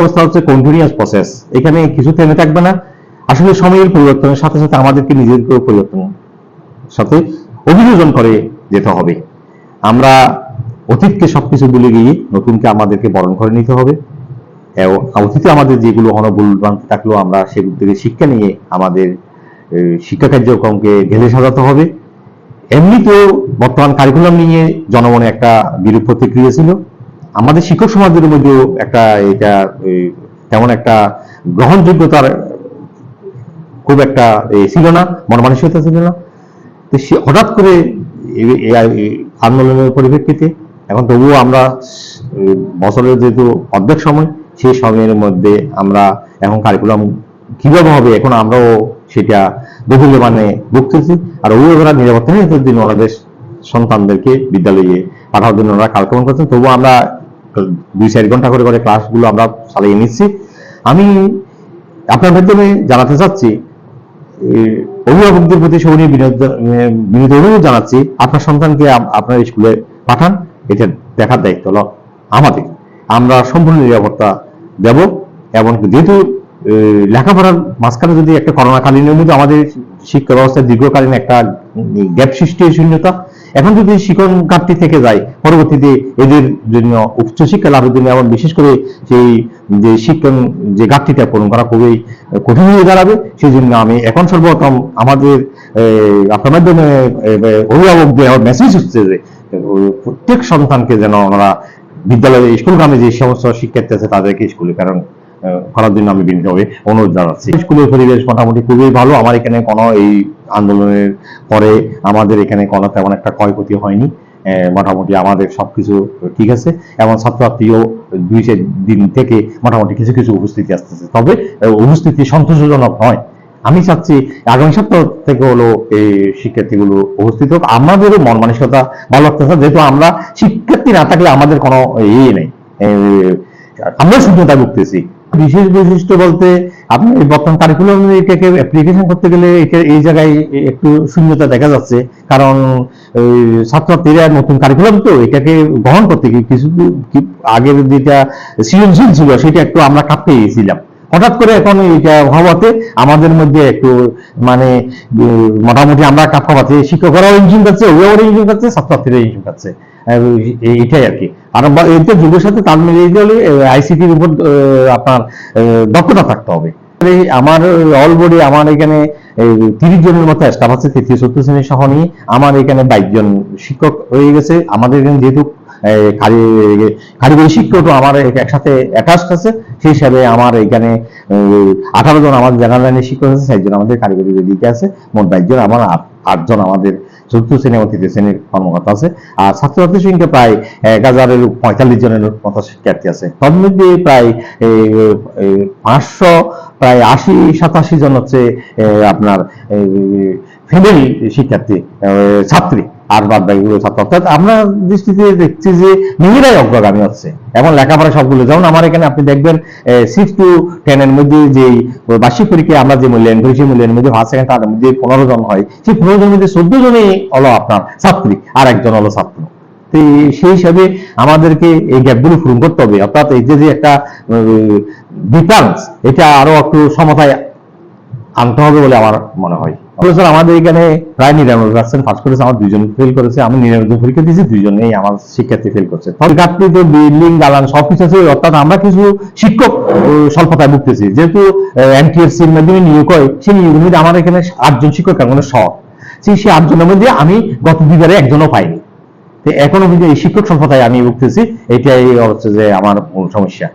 ব্যবস্থা হচ্ছে continuous process এখানে কিছু থেমে থাকবে না। আসলে সময়ের পরিবর্তনের সাথে সাথে আমাদেরকে নিজেদেরকেও পরিবর্তন সাথে অভিযোজন করে যেতে হবে। আমরা অতীতকে সবকিছু ভুলে গিয়ে নতুনকে আমাদেরকে বরণ করে নিতে হবে। অতীতে আমাদের যেগুলো অনবুল ভ্রান্তি থাকলেও আমরা সেগুলো থেকে শিক্ষা নিয়ে আমাদের শিক্ষা কার্যক্রমকে ঢেলে সাজাতে হবে। এমনিতেও বর্তমান কারিকুলাম নিয়ে জনমনে একটা বিরূপ প্রতিক্রিয়া ছিল। আমাদের শিক্ষক সমাজের মধ্যেও একটা এটা তেমন একটা গ্রহণযোগ্যতার খুব একটা ছিল না মন মানসিকতা ছিল না। তো সে হঠাৎ করে আন্দোলনের পরিপ্রেক্ষিতে এখন তবুও আমরা বছরের যেহেতু অর্ধেক সময় সেই সময়ের মধ্যে আমরা এখন কারিকুলাম কীভাবে হবে, এখন আমরাও সেটা দখলে মানে ভুগতেছি। আর অভিভাবকরা নিরাপত্তা নিরাপত্তার জন্য ওনাদের সন্তানদেরকে বিদ্যালয়ে পাঠানোর জন্য ওরা কার্যক্রম করছেন, তবুও আমরা দুই চার ঘণ্টা করে করে ক্লাসগুলো আমরা চালিয়ে নিচ্ছি। আমি আপনার মাধ্যমে জানাতে চাচ্ছি অভিভাবকদের প্রতি সৌনী বিনোদ অনুরোধ জানাচ্ছি, আপনার সন্তানকে আপনার স্কুলে পাঠান, এটা দেখার দায়িত্ব হলো আমাদের। আমরা সম্পূর্ণ নিরাপত্তা দেব এবং যেহেতু লেখাপড়ার মাঝখানে যদি একটা করোনাকালীনের মধ্যে আমাদের শিক্ষা ব্যবস্থায় দীর্ঘকালীন একটা গ্যাপ সৃষ্টি শূন্যতা এখন যদি শিক্ষণ ঘাটতি থেকে যায়, পরবর্তীতে এদের জন্য উচ্চশিক্ষা লাভের জন্য এবং বিশেষ করে সেই যে শিক্ষণ যে ঘাটতিটা পূরণ করা খুবই কঠিন হয়ে দাঁড়াবে সেই জন্য আমি এখন সর্বপ্রথম আমাদের আপনার মাধ্যমে অভিভাবকদের মেসেজ হচ্ছে যে, প্রত্যেক সন্তানকে যেন আমরা বিদ্যালয়ে, স্কুল গ্রামে যে সমস্ত শিক্ষার্থী আছে তাদেরকে স্কুলে কারণ করার জন্য আমি বিনীতভাবে অনুরোধ জানাচ্ছি। স্কুলের পরিবেশ মোটামুটি খুবই ভালো। আমার এখানে কোনো এই আন্দোলনের পরে আমাদের এখানে কোনো তেমন একটা ক্ষয়ক্ষতি হয়নি। মোটামুটি আমাদের সবকিছু ঠিক আছে। এবং ছাত্রছাত্রীও দুই চার দিন থেকে মোটামুটি কিছু কিছু উপস্থিতি আসতেছে। তবে উপস্থিতি সন্তোষজনক নয়। আমি চাচ্ছি আগামী সপ্তাহ থেকে হলো এই শিক্ষার্থীগুলো উপস্থিত হোক। আমাদেরও মন মানসিকতা ভালো লাগতেছে। যেহেতু আমরা শিক্ষার্থী না থাকলে আমাদের কোনো ইয়ে নেই। আমরা শূন্যতা ভুগতেছি। বিশেষ বৈশিষ্ট্য বলতে আপনি বর্তমান কারিকুলাম এটাকে অ্যাপ্লিকেশন করতে গেলে এটা এই জায়গায় একটু শূন্যতা দেখা যাচ্ছে। কারণ ছাত্রছাত্রীরা নতুন কারিকুলাম তো, এটাকে গ্রহণ করতে গিয়ে কিছু আগের যেটা সৃজনশীল ছিল, সেটা একটু আমরা কাঁপতে গিয়েছিলাম। হঠাৎ করে এখন এটা হওয়াতে আমাদের মধ্যে একটু মানে মোটামুটি আমরা কাঁপা পাচ্ছি শিক্ষকরাও ইঞ্জিন পাচ্ছে অভিভাবকরা ইঞ্জিন পাচ্ছে ছাত্রছাত্রীরা ইঞ্জিন পাচ্ছে। এইটাই আর কি। আর এটা যুগের সাথে তাল মিলিয়ে হলে আইসিটির উপর আপনার দক্ষতা থাকতে হবে। আমার অলরেডি আমার এখানে তিরিশ জনের মতো স্টাফ আছে তৃতীয় চতুর্থ শ্রেণি সহ নিয়ে আমার এখানে বাইশ জন শিক্ষক হয়ে গেছে। আমাদের এখানে যেহেতু কারিগরি শিক্ষকও আমার একসাথে অ্যাটাচড আছে। সেই হিসাবে আমার এখানে আঠারো জন আমাদের জেনারেল লাইনের শিক্ষক আছে ষাট জন আমাদের কারিগরি দিকে আছে। মোট বাইশ জন আমার আটজন আমাদের চতুর্থ শ্রেণি এবং তৃতীয় শ্রেণির কর্মকর্তা আছে। আর ছাত্রছাত্রীর সংখ্যা প্রায় এক হাজারের পঁয়তাল্লিশ জনের মতো শিক্ষার্থী আছে। মধ্যে প্রায় পাঁচশো, প্রায় আশি, সাতাশি জন হচ্ছে আপনার ফিমেল শিক্ষার্থী ছাত্রী। আর বাদ বাকিগুলো ছাত্র অর্থাৎ আমরা দৃষ্টিতে দেখছি যে মেয়েরাই অগ্রগামী হচ্ছে। এবং লেখাপড়া সবগুলো। যেমন আমার এখানে আপনি দেখবেন সিক্স টু টেন এর মধ্যে যে বার্ষিক পরীক্ষায় আমরা যে মূল্যায়ন করি, সেই মূল্যায়নের মধ্যে ফার্স্ট সেকেন্ড তার মধ্যে পনেরো জন হয়। সেই পনেরো জনের মধ্যে চোদ্দ জনই হলো আপনার ছাত্রী, আর একজন হলো ছাত্র। তো সেই হিসাবে আমাদেরকে এই গ্যাপগুলো পূরণ করতে হবে। অর্থাৎ এই যে যে একটা ডিফারেন্স এটা আরও একটু সমতায় আনতে হবে বলে আমার মনে হয়। স্যার আমাদের এখানে প্রায় নিরানব্বই পার্সেন্ট পাস করেছে আমার দুইজন ফেল করেছে। আমি নিরানব্বই পরীক্ষা দিয়েছি, দুইজনেই আমার শিক্ষার্থী ফেল করছে। বিল্ডিং, দালান সবকিছু আছে, অর্থাৎ আমরা কিছু শিক্ষক স্বল্পতায় ভুগতেছি। যেহেতু এনটিএসসি এর মাধ্যমে নিয়োগ হয়, সেই নিয়োগের মধ্যে আমার এখানে আটজন শিক্ষক সেই সেই আটজনের মধ্যে আমি গত দুইবারে একজনও পাইনি। এখনও কিন্তু এই শিক্ষক স্বল্পতায় আমি ভুগতেছি, এটাই হচ্ছে যে আমার সমস্যা।